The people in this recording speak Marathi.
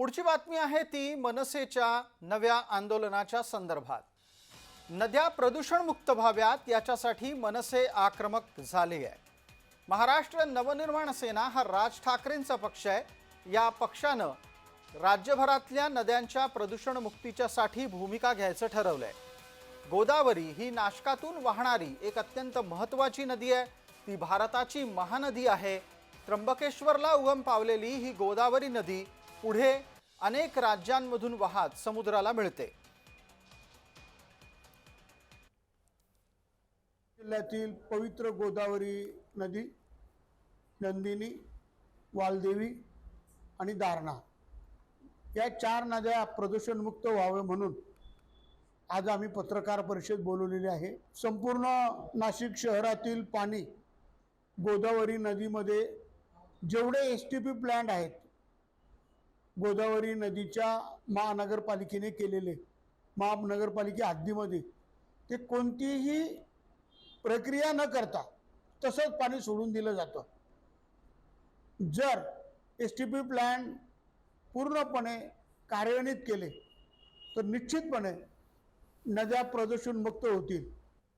पुढची बातमी आहे ती मनसेच्या नव्या आंदोलनाच्या संदर्भात. नद्या प्रदूषणमुक्त व्हाव्यात याच्यासाठी मनसे आक्रमक झाले आहे महाराष्ट्र नवनिर्माण सेना हा राज ठाकरेंचा पक्ष आहे. या पक्षानं राज्यभरातल्या नद्यांच्या प्रदूषणमुक्तीच्यासाठी भूमिका घ्यायचं ठरवलं आहे गोदावरी ही नाशकातून वाहणारी एक अत्यंत महत्त्वाची नदी आहे. ती भारताची महानदी आहे. त्र्यंबकेश्वरला उगम पावलेली ही गोदावरी नदी पुढे अनेक राज्यांमधून वाहत समुद्राला मिळते. जिल्ह्यातील पवित्र गोदावरी नदी नंदिनी वालदेवी आणि दारणा या चार नद्या प्रदूषणमुक्त व्हावे म्हणून आज आम्ही पत्रकार परिषद बोलवलेली आहे. संपूर्ण नाशिक शहरातील पाणी गोदावरी नदीमध्ये जेवढे एस टी पी प्लॅन्ट आहेत गोदावरी नदीच्या महानगरपालिकेने केलेले महानगरपालिके हद्दीमध्ये ते कोणतीही प्रक्रिया न करता तसंच पाणी सोडून दिलं जातं. जर एस टी पी प्लॅन पूर्णपणे कार्यान्वित केले तर निश्चितपणे नद्या प्रदूषणमुक्त होतील.